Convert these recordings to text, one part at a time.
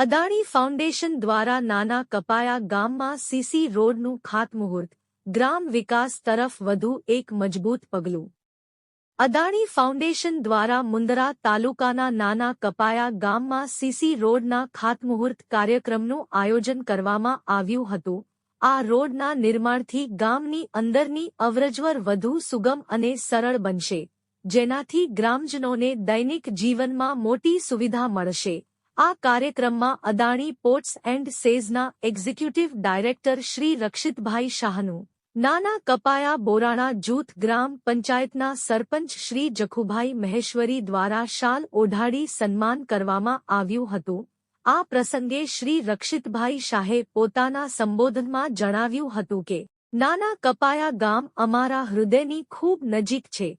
Adani foundation દ્વારા નાના કપાયા ગામમાં સીસી રોડનું ખાતમુહૂર્ત, ગ્રામ વિકાસ તરફ વધુ એક મજબૂત પગલું. અદાણી ફાઉન્ડેશન દ્વારા મુંદરા તાલુકાના નાના કપાયા ગામમાં સીસી રોડના ખાતમુહૂર્ત કાર્યક્રમનું આયોજન કરવામાં આવ્યું હતું. આ રોડના નિર્માણથી ગામની અંદરની અવરજવર વધુ સુગમ અને સરળ બનશે, જેનાથી ગ્રામજનોને દૈનિક જીવનમાં મોટી સુવિધા મળશે. આ કાર્યક્રમમાં અદાણી પોર્ટ્સ એન્ડ સેઝના એક્ઝિક્યુટિવ ડાયરેક્ટર શ્રી રક્ષિતભાઈ શાહનું, નાના કપાયા બોરાણા જૂથ ગ્રામ પંચાયતના સરપંચ શ્રી જખુભાઈ મહેશ્વરી દ્વારા શાલ ઓઢાડી સન્માન કરવામાં આવ્યું હતું. આ પ્રસંગે શ્રી રક્ષિતભાઈ શાહે પોતાના સંબોધનમાં જણાવ્યું હતું કે, નાના કપાયા ગામ અમારા હૃદયની ખૂબ નજીક છે.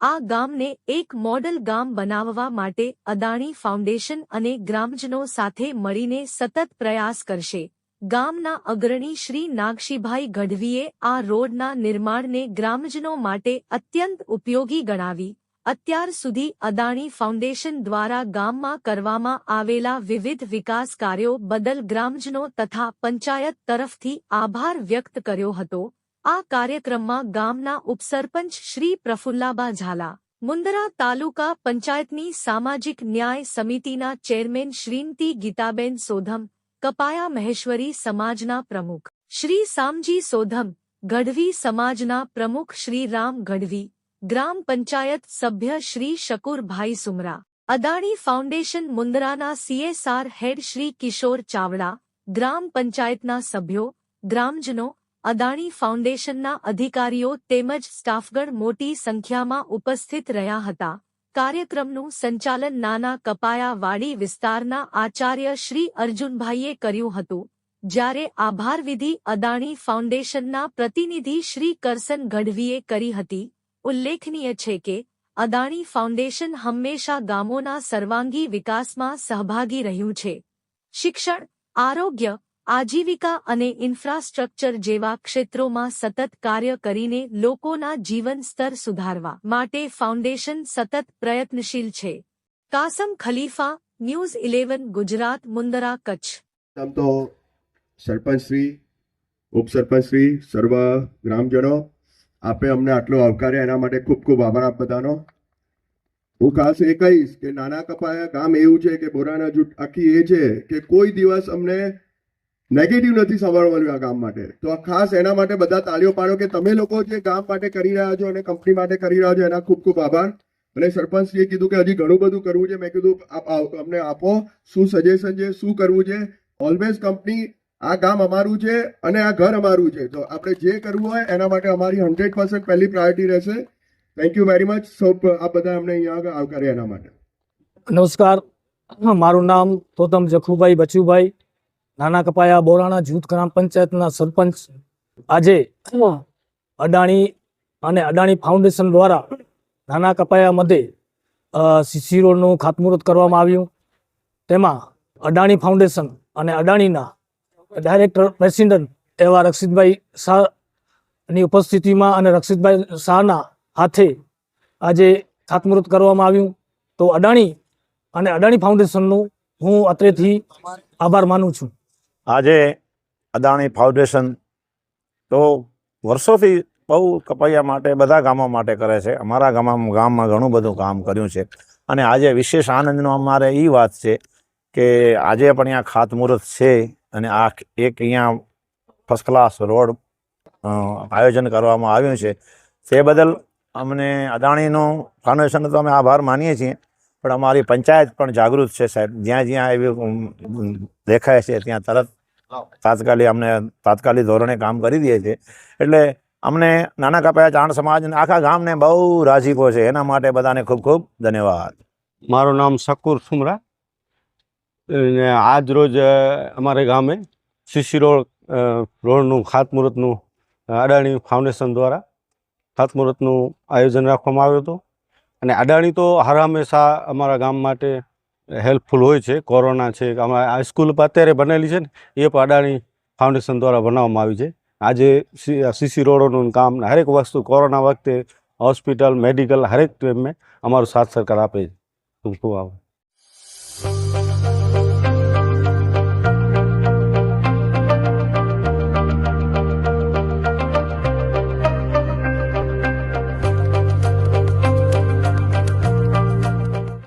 આ ગામને એક મોડલ ગામ બનાવવા માટે અદાણી ફાઉન્ડેશન અને ગ્રામજનો સાથે મળીને સતત પ્રયાસ કરશે. ગામના અગ્રણી શ્રી નાગશીભાઈ ગઢવીએ આ રોડના નિર્માણને ગ્રામજનો માટે અત્યંત ઉપયોગી ગણાવી. અત્યાર સુધી અદાણી ફાઉન્ડેશન દ્વારા ગામમાં કરવામાં આવેલા વિવિધ વિકાસ કાર્યો બદલ ગ્રામજનો તથા પંચાયત તરફથી આભાર વ્યક્ત કર્યો હતો. આ કાર્યક્રમમાં ગામના ઉપસરપંચ શ્રી પ્રફુલ્લાબા ઝાલા, મુંદરા તાલુકા પંચાયતની સામાજિક ન્યાય સમિતિના ચેરમેન શ્રીમતી ગીતાબેન સોધમ, કપાયા મહેશ્વરી સમાજના પ્રમુખ શ્રી સામજી સોધમ, ગઢવી સમાજના પ્રમુખ શ્રી રામ ગઢવી, ગ્રામ પંચાયત સભ્ય શ્રી શકુરભાઈ સુમરા, અદાણી ફાઉન્ડેશન મુંદરાના સીએસઆર હેડ શ્રી કિશોર ચાવડા, ગ્રામ પંચાયતના સભ્યો, ગ્રામજનો અદાણી ફાઉન્ડેશનના અધિકારીઓ તેમજ સ્ટાફગણ મોટી સંખ્યામાં ઉપસ્થિત રહ્યા હતા. કાર્યક્રમનું સંચાલન નાના કપાયાવાડી વિસ્તારના આચાર્ય શ્રી અર્જુનભાઈએ કર્યું હતું. જ્યારે આભાર વિધિ અદાણી ફાઉન્ડેશનના પ્રતિનિધિ શ્રી કરસન ગઢવીએ કરી હતી. ઉલ્લેખનીય છે કે, અદાણી ફાઉન્ડેશન હંમેશા ગામોના સર્વાંગી વિકાસમાં સહભાગી રહ્યું છે. શિક્ષણ, આરોગ્ય આજીવિકા અને ઇન્ફ્રાસ્ટ્રક્ચર જેવા ક્ષેત્રોમાં સતત કાર્ય કરીને લોકોના જીવન સ્તર સુધારવા માટે ફાઉન્ડેશન સતત પ્રયત્નશીલ છે. Kasam Khalifa, news eleven, Gujarat, Mundra, Kutch. આમ તો સરપંચશ્રી ઉપસરપંચશ્રી સર્વ ગ્રામજનો, આપે અમને આટલો આવકાર્યા એના માટે ખૂબ ખૂબ આભાર આપ બધાનો. હું ખાસ એ કહીશ કે નાના કપાયા ગામ એવું છે કે બોરાના જૂથ આખી એ છે કે કોઈ દિવસ અમને નેગેટિવ નથી સાંભળવાનું આ ગામ માટે. તો આ ખાસ એના માટે બધા તાળીઓ પાડો કે તમે લોકો જે ગામ માટે કરી રહ્યા છો અને કંપની માટે કરી રહ્યા છો, એના ખૂબ ખૂબ આભાર. અને સરપંચશ્રીએ કીધું કે હજી ઘણું બધું કરવું છે. મેં કીધું અમને આપો. શું સજેશન છે? શું કરવું છે? ઓલવેઝ કંપની આ ગામ અમારું છે અને આ ઘર અમારું છે. તો આપણે જે કરવું હોય એના માટે અમારી હંડ્રેડ પર્સન્ટ પહેલી પ્રાયોરિટી રહેશે. થેન્ક યુ વેરી મચ સૌ આ બધા અમને અહીંયા આગળ આવકાર્યા એના માટે. નમસ્કાર. મારું નામ તોતમ જખુભાઈ બચુભાઈ. નાના કપાયા બોરાણા જૂથ ગ્રામ પંચાયતના સરપંચ આજે અડાણી અને અડાણી ફાઉન્ડેશન દ્વારા નાના કપાયા મધ્યે સીસી રોડનું ખાતમુહૂર્ત કરવામાં આવ્યું. તેમાં અડાણી ફાઉન્ડેશન અને અડાણીના ડાયરેક્ટર પ્રેસિડેન્ટ એવા રક્ષિતભાઈ શાહની ઉપસ્થિતિમાં અને રક્ષિતભાઈ શાહના હાથે આજે ખાતમુહૂર્ત કરવામાં આવ્યું. તો અડાણી અને અડાણી ફાઉન્ડેશનનું હું અત્રેથી આભાર માનું છું. આજે અદાણી ફાઉન્ડેશન તો વર્ષોથી બહુ કપૈયા માટે, બધા ગામો માટે કરે છે. અમારા ગામમાં ગામમાં ઘણું બધું કામ કર્યું છે. અને આજે વિશેષ આનંદનો અમારે એ વાત છે કે આજે પણ અહીંયા ખાતમુહૂર્ત છે અને આ એક અહીંયા ફર્સ્ટ ક્લાસ રોડ આયોજન કરવામાં આવ્યું છે. તે બદલ અમને અદાણીનું ફાઉન્ડેશનનો તો અમે આભાર માનીએ છીએ, પણ અમારી પંચાયત પણ જાગૃત છે સાહેબ. જ્યાં જ્યાં એવી દેખાય છે ત્યાં તરત તાત્કાલિક અમને તાત્કાલિક ધોરણે કામ કરી દે છે. એટલે અમને નાના કપાયા ચાણ સમાજ આખા ગામને બહુ રાજીકો છે. એના માટે બધાને ખૂબ ખૂબ ધન્યવાદ. મારું નામ શકુર સુમરા. આજ રોજ અમારે ગામે સીસી રોડ રોડનું ખાતમુહૂર્તનું અડાણી ફાઉન્ડેશન દ્વારા ખાતમુહૂર્તનું આયોજન રાખવામાં આવ્યું હતું. અને અડાણી તો હર હંમેશા અમારા ગામ માટે હેલ્પફુલ હોય છે કોરોના છે કે આ સ્કૂલ અત્યારે બનેલી છે ને, એ પણ અડાણી ફાઉન્ડેશન દ્વારા બનાવવામાં આવી છે. આજે સીસી રોડોનું કામ હરેક વસ્તુ કોરોના વખતે હોસ્પિટલ મેડિકલ હરેક ટાઈમે અમારો સાથ સરકાર આપે છે. ખૂબ ખૂબ આભાર